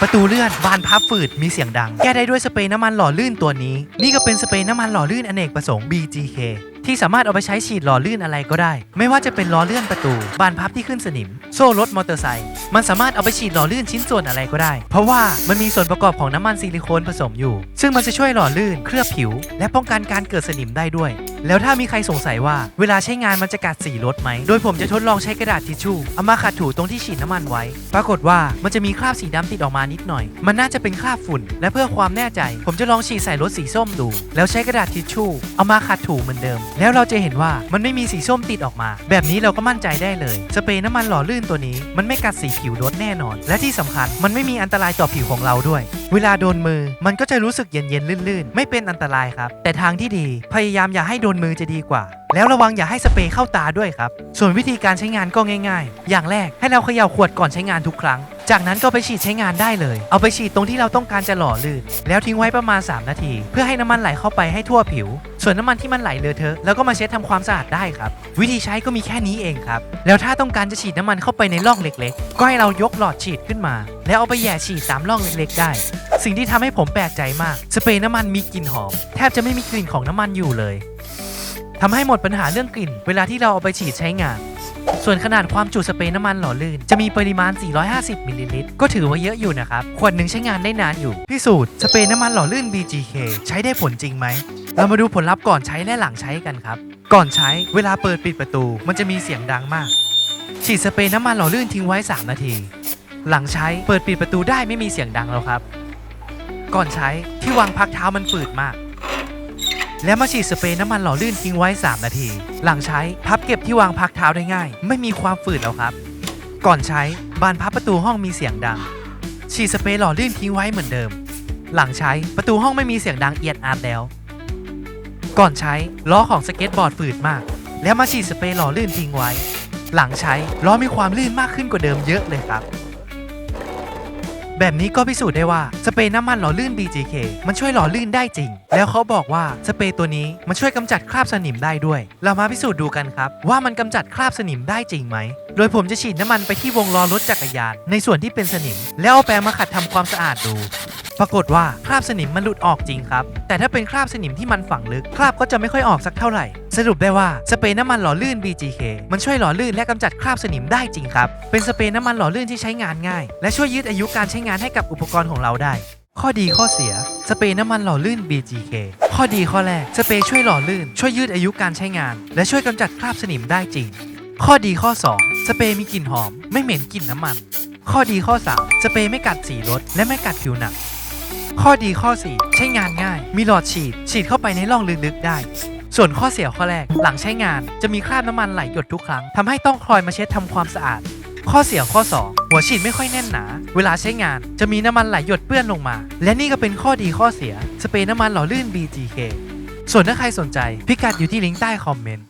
ประตูเลื่อนบานพับฝืดมีเสียงดัง แก้ได้ด้วยสเปรย์น้ำมันหล่อลื่นตัวนี้ นี่ก็เป็นสเปรย์น้ำมันหล่อลื่นอเนกประสงค์ BGK ที่สามารถเอาไปใช้ฉีดหล่อลื่นอะไรก็ได้ ไม่ว่าจะเป็นล้อเลื่อนประตู บานพับที่ขึ้นสนิม โซ่รถมอเตอร์ไซค์มันสามารถเอาไปฉีดหล่อลื่นชิ้นส่วนอะไรก็ได้ เพราะว่ามันมีส่วนประกอบของน้ำมันซิลิโคนผสมอยู่ ซึ่งมันจะช่วยหล่อลื่นเคลือบผิว และป้องกันการเกิดสนิมได้ด้วยแล้วถ้ามีใครสงสัยว่าเวลาใช้งานมันจะกัดสีรถไหม โดยผมจะทดลองใช้กระดาษทิชชู่เอามาขัดถูตรงที่ฉีดน้ำมันไว้ ปรากฏว่ามันจะมีคราบสีดำติดออกมานิดหน่อย มันน่าจะเป็นคราบฝุ่น และเพื่อความแน่ใจ ผมจะลองฉีดใส่รถสีส้มดู แล้วใช้กระดาษทิชชู่เอามาขัดถูเหมือนเดิม แล้วเราจะเห็นว่ามันไม่มีสีส้มติดออกมา แบบนี้เราก็มั่นใจได้เลย สเปรย์น้ำมันหล่อลื่นตัวนี้ มันไม่กัดสีผิวรถแน่นอน และที่สำคัญมันไม่มีอันตรายต่อผิวของเราด้วย เวลาโดนมือมันก็จะรู้สึกเย็นๆลื่นๆ ไม่เป็นอันตรายครับ แต่ทางที่ดีพยายามอย่าให้โดนมือจะดีกว่า แล้วระวังอย่าให้สเปรย์เข้าตาด้วยครับ ส่วนวิธีการใช้งานก็ง่าย ๆ อย่างแรกให้เราเขย่าขวดก่อนใช้งานทุกครั้ง จากนั้นก็ไปฉีดใช้งานได้เลย เอาไปฉีดตรงที่เราต้องการจะหล่อลื่น แล้วทิ้งไว้ประมาณ 3 นาที เพื่อให้น้ำมันไหลเข้าไปให้ทั่วผิว ส่วนน้ำมันที่มันไหลเลอะเทอะแล้วก็มาเช็ดทำความสะอาดได้ครับ วิธีใช้ก็มีแค่นี้เองครับ แล้วถ้าต้องการจะฉีดน้ำมันเข้าไปในร่องเล็ก ๆ ก็ให้เรายกหลอดฉีดขึ้นมา แล้วเอาไปแย่ฉีดตามร่องเล็ก ๆ ได้สิ่งที่ทำให้ผมแปลกใจมาก สเปรย์น้ำมันมีกลิ่นหอม แทบจะไม่มีกลิ่นของน้ำมันอยู่เลย ทำให้หมดปัญหาเรื่องกลิ่น เวลาที่เราเอาไปฉีดใช้งาน ส่วนขนาดความจุสเปรย์น้ำมันหล่อลื่น จะมีปริมาณ 450มิลลิลิตรก็ถือว่าเยอะอยู่นะครับ ขวดหนึ่งใช้งานได้นานอยู่ พิสูจน์สเปรย์น้ำมันหล่อลื่น BGK ใช้ได้ผลจริงไหม เรามาดูผลลัพธ์ก่อนใช้และหลังใช้กันครับ ก่อนใช้เวลาเปิดปิดประตู มันจะมีเสียงดังมาก ฉีดสเปรย์น้ำมันหล่อลื่นทิ้งไว้ 3 นาที หลังใช้เปิดปิดประตูได้ไม่มีเสียงดังแล้วครับ ก่อนใช้ที่วางพักเท้ามันฝืดมาก แล้วมาฉีดสเปรย์น้ำมันหล่อลื่นทิ้งไว้ 3 นาที หลังใช้พับเก็บที่วางพักเท้าได้ง่าย ไม่มีความฝืดแล้วครับ ก่อนใช้บานพับประตูห้องมีเสียงดัง ฉีดสเปรย์หล่อลื่นทิ้งไว้เหมือนเดิม หลังใช้ประตูห้องไม่มีเสียงดังเอียดอาร์ตแล้ว ก่อนใช้ล้อของสเก็ตบอร์ดฝืดมาก แล้วมาฉีดสเปรย์หล่อลื่นทิ้งไว้ หลังใช้ล้อมีความลื่นมากขึ้นกว่าเดิมเยอะเลยครับ แบบนี้ก็พิสูจน์ได้ว่าสเปรย์น้ำมันหล่อลื่น BGK มันช่วยหล่อลื่นได้จริง แล้วเขาบอกว่าสเปรย์ตัวนี้มันช่วยกำจัดคราบสนิมได้ด้วย เรามาพิสูจน์ดูกันครับ ว่ามันกำจัดคราบสนิมได้จริงไหม โดยผมจะฉีดน้ำมันไปที่วงล้อรถจักรยาน ในส่วนที่เป็นสนิม แล้วเอาแปรงมาขัดทำความสะอาดดู ปรากฏว่าคราบสนิมมันหลุดออกจริงครับ แต่ถ้าเป็นคราบสนิมที่มันฝังลึก คราบก็จะไม่ค่อยออกสักเท่าไหร่ สรุปได้ว่าสเปรย์น้ำมันหล่อลื่น BGK มันช่วยหล่อลื่นและกำจัดคราบสนิมได้จริงครับ เป็นสเปรย์น้ำมันหล่อลื่นที่ใช้งานง่าย และช่วยยืดอายุการใช้งานให้กับอุปกรณ์ของเราได้ ข้อดีข้อเสีย สเปรย์น้ำมันหล่อลื่น BGK ข้อดีข้อแรก สเปรย์ช่วยหล่อลื่น ช่วยยืดอายุการใช้งาน และช่วยกำจัดคราบสนิมได้จริง ข้อดีข้อ 2 สเปรย์มีกลิ่นหอม ไม่เหม็นกลิ่นน้ำมัน ข้อดีข้อ 3 สเปรย์ไม่กัดสีรถและไม่กัดผิวหนัง ข้อดีข้อ 4 ใช้งานง่าย มีหลอดฉีด ฉีดเข้าไปในร่องลึกๆได้ ส่วนข้อเสียข้อแรก หลังใช้งานจะมีคราบน้ำมันไหลหยดทุกครั้งทำให้ต้องคอยมาเช็ดทำความสะอาด ข้อเสียข้อ 2 หัวฉีดไม่ค่อยแน่นหนา เวลาใช้งานจะมีน้ำมันไหลหยดเปื้อนลงมา และนี่ก็เป็นข้อดีข้อเสีย สเปรย์น้ำมันหล่อลื่น BGK ส่วนถ้าใครสนใจ พิกัดอยู่ที่ลิงก์ใต้คอมเมนต์